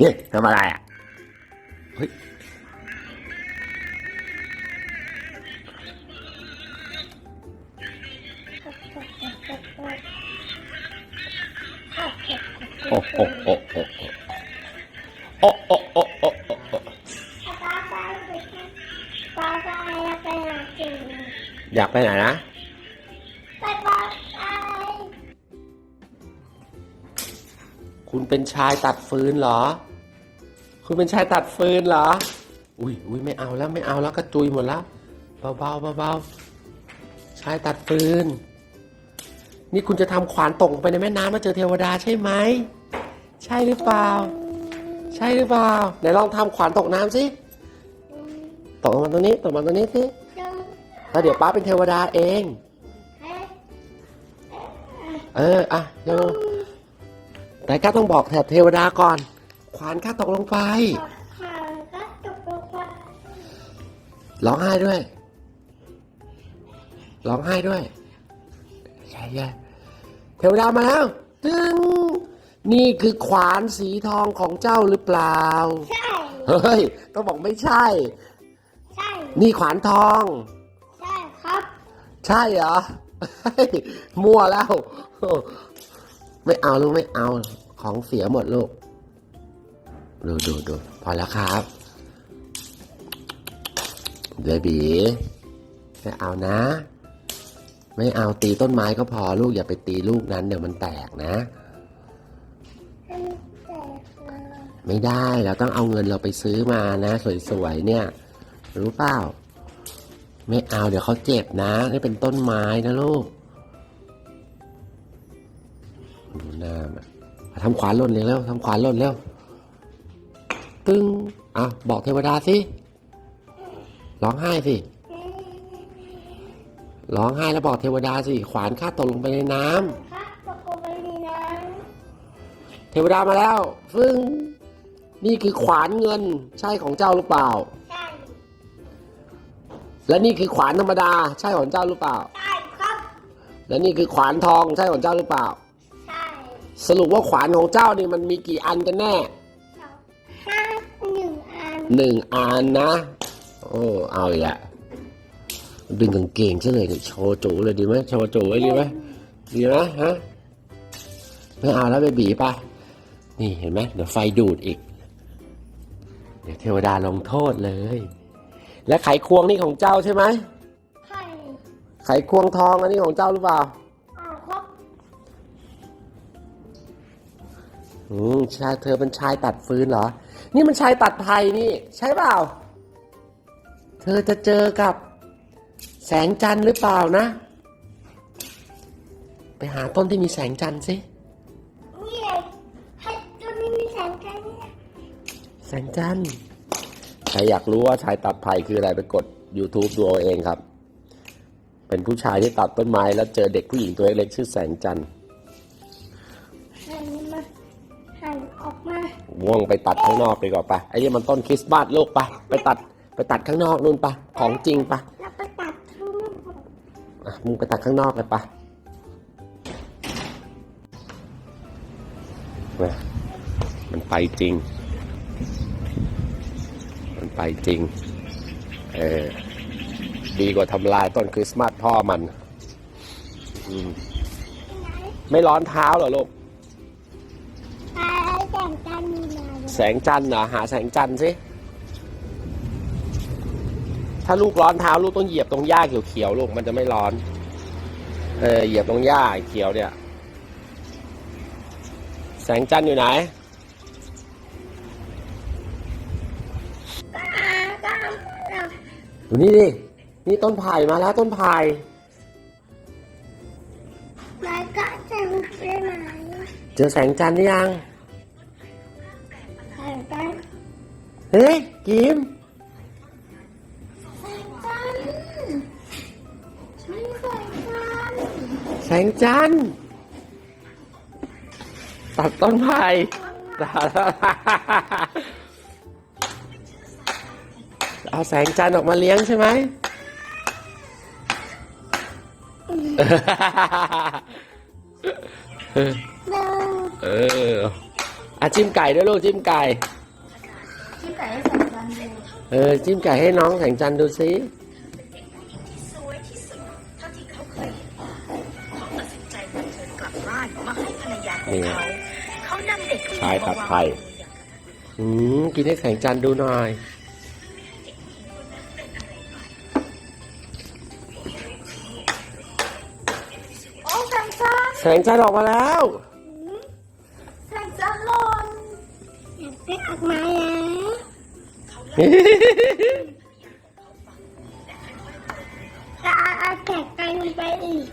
นี่ทำอะไรอะ เฮ้ย โอ้โอ้โอ้โอ้โอ้โอ้โอ้โอ้โอ้โอ้ป้าไปป้าไปไหนอยากไปไหนนะคุณเป็นชายตัดฟืนเหรอ คุณเป็นชายตัดฟืนเหรอ อุ้ยอุ้ยไม่เอาแล้วไม่เอาแล้วกระจุยหมดแล้วเบาเบาเบาๆชายตัดฟืน นี่คุณจะทำขวานตกลงไปในแม่น้ำมาเจอเทวดาใช่ไหม ใช่หรือเปล่า ใช่หรือเปล่าไหนลองทำขวานตกน้ำสิ ตกลงมาตรงนี้ตกลงมาตรงนี้สิแล้วเดี๋ยวป้าเป็นเทวดาเอง เออ อะเดี๋ยวแต่ข้าต้องบอกแถบเทวดาก่อน ขวานข้าตกลงไปข่าวก็ตกลงไปร้องไห้ด้วย ร้องไห้ด้วย ใช่ใช่เทวดามาแล้วตึงนี่คือขวานสีทองของเจ้าหรือเปล่า ใช่ เฮ้ย ต้องบอกไม่ใช่ ใช่ นี่ขวานทอง ใช่ครับ ใช่เหรอเฮ้ยมั่วแล้ว ไม่เอาลูกไม่เอา ของเสียหมดลูก ดูดูดูพอแล้วครับ เบบีไม่เอานะ ไม่เอาตีต้นไม้ก็พอลูกอย่าไปตีลูกนั้น เดี๋ยวมันแตกนะแตกไม่ได้เราต้องเอาเงินเราไปซื้อมานะ สวยๆเนี่ย รู้เปล่า ไม่เอาเดี๋ยวเขาเจ็บนะนี่เป็นต้นไม้นะลูกดูหน้ามันทำขวานหล่นเลยเร็วทำขวานหล่นเร็ว ตึงอะบอกเทวดาสิ ร้องไห้สิ ร้องไห้แล้วบอกเทวดาสิ ขวานข้าตกลงไปในน้ำครับตกลงไปในน้เทวดามาแล้ว ฟึ่ง นี่คือขวานเงิน ใช่ของเจ้าหรือเปล่าำใช่ และนี่คือขวานธรรมดา ใช่ของเจ้าหรือเปล่า ใช่ครับ และนี่คือขวานทอง ใช่ของเจ้าหรือเปล่า ใช่ สรุปว่าขวานของเจ้านี่มันมีกี่อันกันแน่ห้าหนึ่งอัน หนึ่งอันนะ โอ้เอาอีกและดึงกางเกงซะเลยนี่โชว์จูเลยดีไหมโชว์จูไว้ดีไหมดีไหมฮะไม่เอาแล้วไปบีไปนี่เห็นไหมเดี๋ยวไฟดูดอีก เดี๋ยวเทวดาลงโทษเลย และไขควงนี่ของเจ้าใช่ไหมใช่ไขควงทองอันนี้ของเจ้าหรือเปล่าอ่าครับอืมชายเธอเป็นชายตัดฟืนเหรอ นี่มันชายตัดไผ่นี่ ใช่เปล่า เธอจะเจอกับแสงจันทร์หรือเปล่านะ ไปหาต้นที่มีแสงจันทร์สินี่เลยให้ตัวนี้มีแสงแค่นี้แสงจันทร์ใครอยากรู้ว่าชายตัดไผ่คืออะไรไปกด YouTube ดูเอาเองครับ เป็นผู้ชายที่ตัดต้นไม้แล้วเจอเด็กผู้หญิงตัวเล็กๆชื่อแสงจันทร์ มาว่วงไปตัดข้างนอกดีกว่าปะไอ้นี่มันต้นคริสต์มาสลูกปะไปตัดไปตัดข้างนอกนู่นปะของจริงปะแล้วไปตัดข้างนอกอะมึงไปตัดข้างนอกเลยปะมามันไปจริง มันไปจริง เออ ดีกว่าทำลายต้นคริสต์มาสพ่อมันอืมไม่ร้อนเท้าเหรอลูกไป แต่งกันมีนาแสงจันทร์เหรอหาแสงจันทร์สิถ้าลูกร้อนเท้าลูกต้องเหยียบตรงหญ้าเขียวๆลูกมันจะไม่ร้อน เออเหยียบตรงหญ้าเขียวเนี่ย แสงจันทร์อยู่ไหนก็ก็อยู่นี่ดินี่ต้นไผ่มาแล้วต้นไผ่แล้วก็จะไปไหนเจอแสงจันทร์หรือยังแต่ง เฮ้ยกิมแต่งกันฉันเคยกันแสงจันทร์ตัดต้นไผ่ตัดเอาแสงจันทร์ออกมาเลี้ยงใช่ไหมหนึ่งเออไออะจิ้มไก่ด้วยลูกจิ้มไก่ที่ ไก่ให้แสงจันทร์ดูเออจิ้มไก่ให้น้องแสงจันทร์ดูสิสวยที่สุดเท่าที่เขาเคยเห็นมาเขาตัดสินใจนำเธอกลับบ้านมาให้ภรรยาของเขาเขานำเด็กผู้หญิงชายผัดไทยมาวางบนอย่างกระทันหันอืมกินให้แสงจันทร์ดูหน่อยโอ้แสงจันทร์แสงจันทร์ออกมาแล้วแสงจันทร์หล่นอยากได้ออกมาแล้ว จะเอาแขกไก่ลงไปอีก